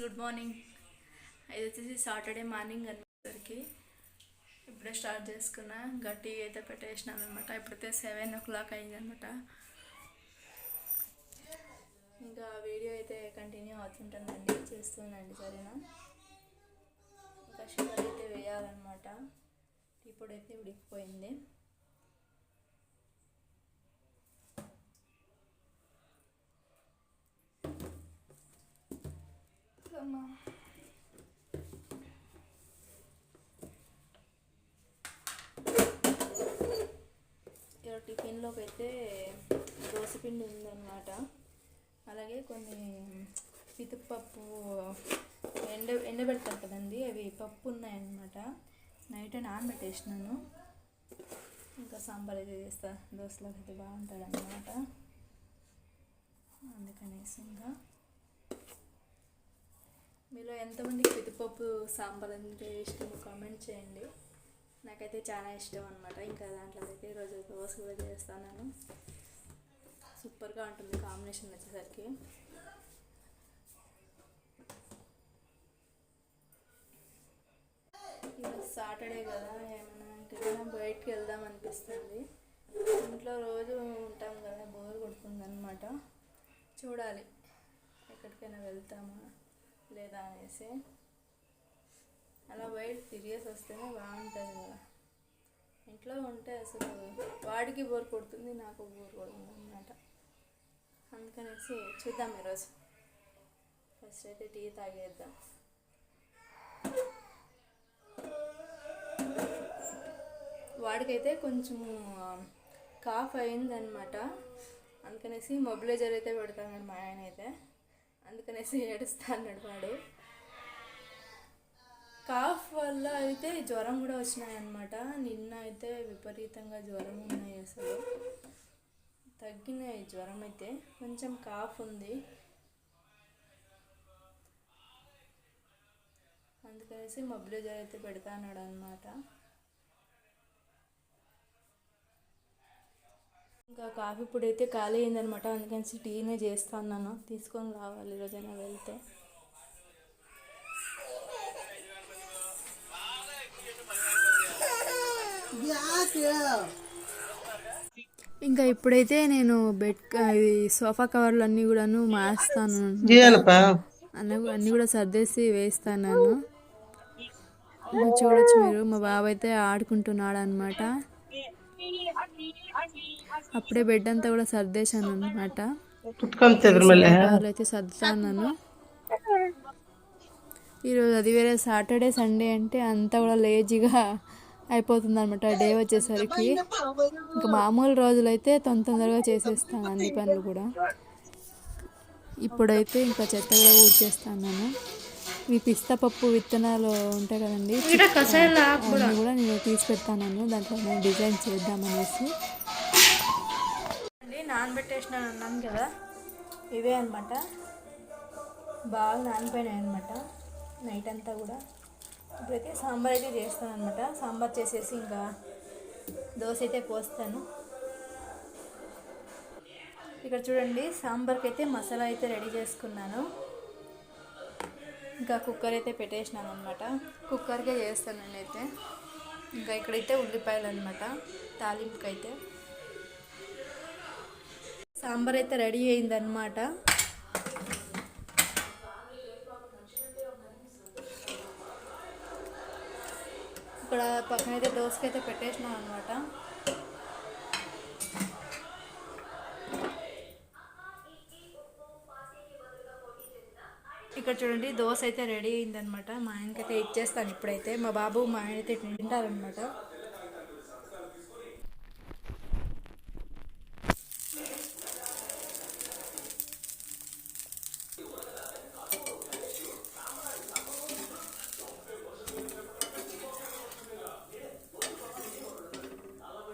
Good morning. ఇది వచ్చేసి Saturday morning అనేసరికి ఇప్పుడే స్టార్ట్ చేసుకున్నా. గట్టి అయితే పెట్టేసినాను అనమాట ఇప్పుడైతే సెవెన్ ఓ క్లాక్ అయిందనమాట ఇంకా వీడియో అయితే కంటిన్యూ అవుతుంటుందండి. చేస్తుందండి సరేనా? ఇంకా షుగర్ అయితే వేయాలన్నమాట. ఇప్పుడైతే అయితే ఉడికిపోయింది. అమ్మా ఇక్కడ టిఫిన్లోకి అయితే దోసపిండి ఉందన్నమాట. అలాగే కొన్ని పితుపప్పు ఎండ ఎండబెడతారు కదండి అవి పప్పు ఉన్నాయన్నమాట నైట్ నానబెట్టేసినాను. ఇంకా సాంబార్ అయితే చేస్తా. దోశలోకి అయితే బాగుంటుంది అన్నమాట అందుకనేసి ఇంకా ఎంతమందికి పెద్దపప్పు సాంబార్ అంటే ఇష్టమో కామెంట్ చేయండి. నాకైతే చాలా ఇష్టం అనమాట ఇంకా దాంట్లో అయితే ఈరోజు దోశ కూడా చేస్తాను సూపర్గా ఉంటుంది కాంబినేషన్ వచ్చేసరికి. ఈరోజు సాటర్డే కదా ఏమైనా ఇంకెక్కడైనా బయటికి వెళ్దాం అనిపిస్తుంది. ఇంట్లో రోజు ఉంటాం కదా బోర్ కొడుతుంది అనమాట చూడాలి ఎక్కడికైనా వెళ్తామా? లేదా అనేసి. అలా బయట తిరిగేసి వస్తేనే బాగుంటుంది కదా. ఇంట్లో ఉంటే అసలు వాడికి బోర్ కొడుతుంది నాకు బోర్ కొడుతుంది అనమాట అందుకనేసి చూద్దాం ఈరోజు. ఫస్ట్ అయితే టీ తాగేద్దాం. వాడికైతే కొంచెము కాఫ్ అయిందనమాట అందుకనేసి మొబిలైజర్ అయితే పెడతానండి మా ఆయన అయితే అందుకనేసి ఏడుస్తా అన్నాడు వాడు. కాఫ్ వల్ల అయితే జ్వరం కూడా వచ్చినాయన్నమాట. నిన్న అయితే విపరీతంగా జ్వరం ఉన్నాయి అసలు. తగ్గినాయి జ్వరం అయితే. కొంచెం కాఫ్ ఉంది. అందుకనేసి మొబిలైజర్ అయితే పెడతా అన్నాడు అనమాట ఇంకా కాఫీ పొడి అయితే ఖాళీ అయిందనమాట అందుకని టీనే చేస్తా అన్నాను. తీసుకొని రావాలి ఈరోజైనా వెళ్తే. ఇంకా ఇప్పుడైతే నేను బెడ్ ఇది సోఫా కవర్లు అన్నీ కూడాను మార్స్తాను. చేయాలప్పా? అన్నీ అన్నీ కూడా సర్దేసి వేస్తాను. చూడొచ్చు మీరు. మా బాబు అయితే ఆడుకుంటున్నాడు అనమాట అప్పుడే బెడ్ అంతా కూడా సర్దేశాను అనమాట అయితే సర్దుతాను ఈరోజు అది వేరే సాటర్డే సండే అంటే అంతా కూడా లేజీగా అయిపోతుంది అనమాట డే వచ్చేసరికి ఇంకా మామూలు రోజులైతే తొందర తొందరగా చేసేస్తాను అన్ని పనులు కూడా. ఇప్పుడైతే ఇంకా చెత్త కూడా ఊడ్చేస్తాను నేను ఈ పిస్తా పప్పు విత్తనాలు ఉంటాయి కదండి. అవన్నీ కూడా నేను తీసి పెడతాను దాంట్లో నేను డిజైన్ చేద్దామనేసి. అండి నానబెట్టేసినాను అన్నాను కదా ఇవే అనమాట బాగా నానిపోయినాయి అనమాట నైట్ అంతా కూడా. ఇప్పుడైతే సాంబార్ అయితే చేస్తాను అనమాట సాంబార్ చేసేసి ఇంకా దోశ అయితే పోస్తాను. ఇక్కడ చూడండి సాంబార్కి అయితే మసాలా అయితే రెడీ చేసుకున్నాను. ఇంకా కుక్కర్ అయితే పెట్టేసినాను అనమాట కుక్కర్కే చేస్తాను నేనైతే. ఇంకా ఇక్కడైతే ఉల్లిపాయలు అనమాట తాలింపుకి అయితే సాంబార్ అయితే రెడీ అయిందనమాట ఇక్కడ పక్కన అయితే దోసకి అయితే పెట్టేసినాం అనమాట ఇక్కడ చూడండి దోశ అయితే రెడీ అయిందనమాట. మా ఆయనకైతే ఇచ్చేస్తాను ఇప్పుడైతే. మా బాబు మా ఆయన అయితే తింటారనమాట.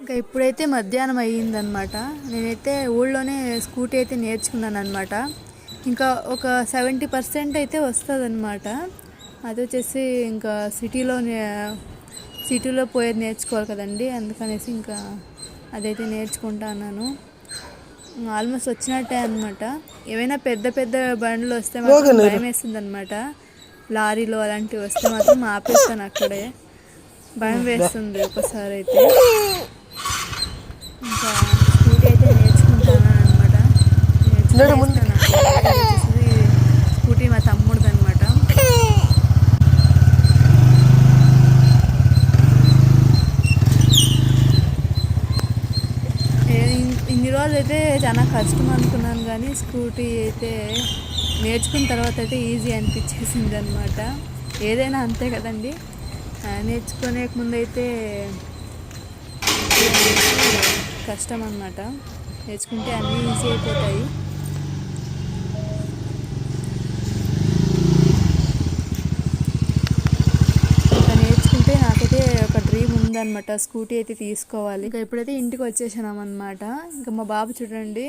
ఇంకా ఇప్పుడైతే మధ్యాహ్నం అయ్యిందనమాట. నేనైతే ఊళ్ళోనే స్కూటీ అయితే నేర్చుకున్నాను అనమాట ఇంకా ఒక సెవెంటీ పర్సెంట్ అయితే వస్తుంది అనమాట అది వచ్చేసి ఇంకా సిటీలో సిటీలో పోయేది నేర్చుకోవాలి కదండి అందుకనేసి ఇంకా అదైతే నేర్చుకుంటా అన్నాను. ఆల్మోస్ట్ వచ్చినట్టే అనమాట ఏవైనా పెద్ద పెద్ద బండ్లు వస్తే మాత్రం భయం వేస్తుంది అనమాట లారీలో అలాంటివి వస్తే మాత్రం ఆపేస్తాను అక్కడే. భయం వేస్తుంది ఒకసారి అయితే. ఇంకా స్కూటీ అయితే నేర్చుకుంటాను అనమాట స్కూటీ మా తమ్ముడిది అనమాట ఇన్ని రోజులు అయితే చాలా కష్టం అనుకున్నాను కానీ స్కూటీ అయితే నేర్చుకున్న తర్వాత అయితే ఈజీ అనిపించేసింది అనమాట ఏదైనా అంతే కదండి. నేర్చుకునే ముందు అయితే కష్టం అన్నమాట నేర్చుకుంటే అన్నీ ఈజీ అయిపోతాయి ఇంకా నేర్చుకుంటే నాకైతే ఒక డ్రీమ్ ఉందనమాట స్కూటీ అయితే తీసుకోవాలి. ఇంకా ఇప్పుడైతే ఇంటికి వచ్చేసినాం అనమాట ఇంకా మా బాబు చూడండి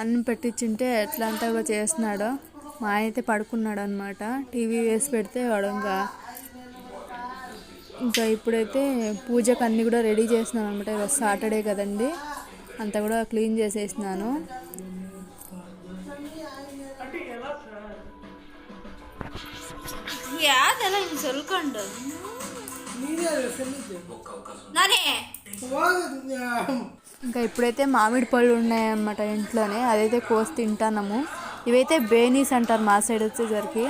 అన్నం పెట్టించుంటే ఎట్లా అంతా చేస్తున్నాడో. మా ఆయన అయితే పడుకున్నాడు అనమాట టీవీ వేసి పెడితే వాడు ఇంకా ఇంకా ఇప్పుడైతే పూజకు అన్నీ కూడా రెడీ చేసినాను అనమాట ఇక సాటర్డే కదండి అంతా కూడా క్లీన్ చేసేసినాను. ఇంకా ఇప్పుడైతే మామిడి పళ్ళు ఉన్నాయన్నమాట ఇంట్లోనే. అదైతే కోసి తింటాము ఇవైతే బేనీస్ అంటారు మా సైడ్ వచ్చేసరికి.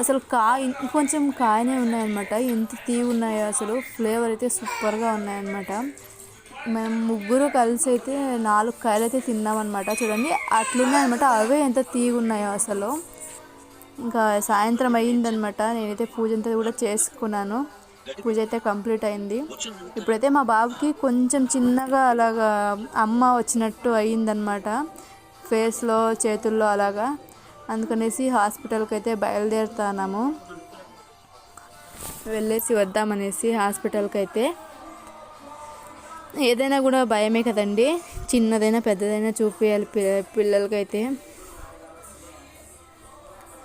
అసలు కాయ ఇంకొంచెం కాయనే ఉన్నాయన్నమాట. ఎంత తీవి ఉన్నాయో అసలు. ఫ్లేవర్ అయితే సూపర్గా ఉన్నాయన్నమాట. మేము ముగ్గురు కలిసి అయితే నాలుగు కాయలు అయితే తిన్నామన్నమాట. చూడండి అట్లున్నాయన్నమాట అవే ఎంత తీగి ఉన్నాయో అసలు. ఇంకా సాయంత్రం అయ్యిందనమాట నేనైతే పూజ అంతా కూడా చేసుకున్నాను. పూజ అయితే కంప్లీట్ అయింది. ఇప్పుడైతే మా బాబుకి కొంచెం చిన్నగా అలాగా అమ్మ వచ్చినట్టు అయ్యిందనమాట ఫేస్లో చేతుల్లో అలాగా. అందుకనేసి హాస్పిటల్కి అయితే బయలుదేరుతున్నాము. వెళ్ళేసి వద్దామనేసి హాస్పిటల్కి అయితే. ఏదైనా కూడా భయమే కదండి. చిన్నదైనా పెద్దదైనా చూపించాలి పిల్లలకైతే.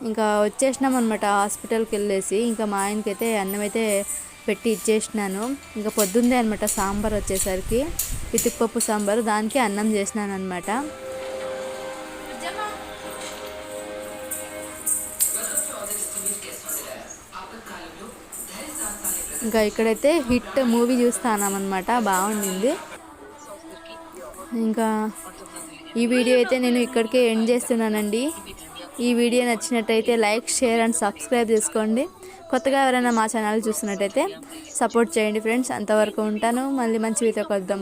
ఇంకా వచ్చేసినాం అనమాట హాస్పిటల్కి వెళ్ళేసి. ఇంకా మా ఆయనకి అయితే అన్నం అయితే పెట్టి ఇచ్చేసినాను. ఇంకా పొద్దుందే అనమాట సాంబార్ వచ్చేసరికి. పితుక్కుపప్పు సాంబార్ దానికి అన్నం చేసినాను అనమాట ఇంకా ఇక్కడైతే హిట్ మూవీ చూస్తానమాట బాగుండింది. ఇంకా ఈ వీడియో అయితే నేను ఇక్కడికే ఎండ్ చేస్తున్నానండి. ఈ వీడియో నచ్చినట్టయితే లైక్ షేర్ అండ్ సబ్స్క్రైబ్ చేసుకోండి. కొత్తగా ఎవరైనా మా ఛానల్ చూస్తున్నట్టయితే సపోర్ట్ చేయండి ఫ్రెండ్స్. అంతవరకు ఉంటాను. మళ్ళీ మంచి వీడియో కొద్దాం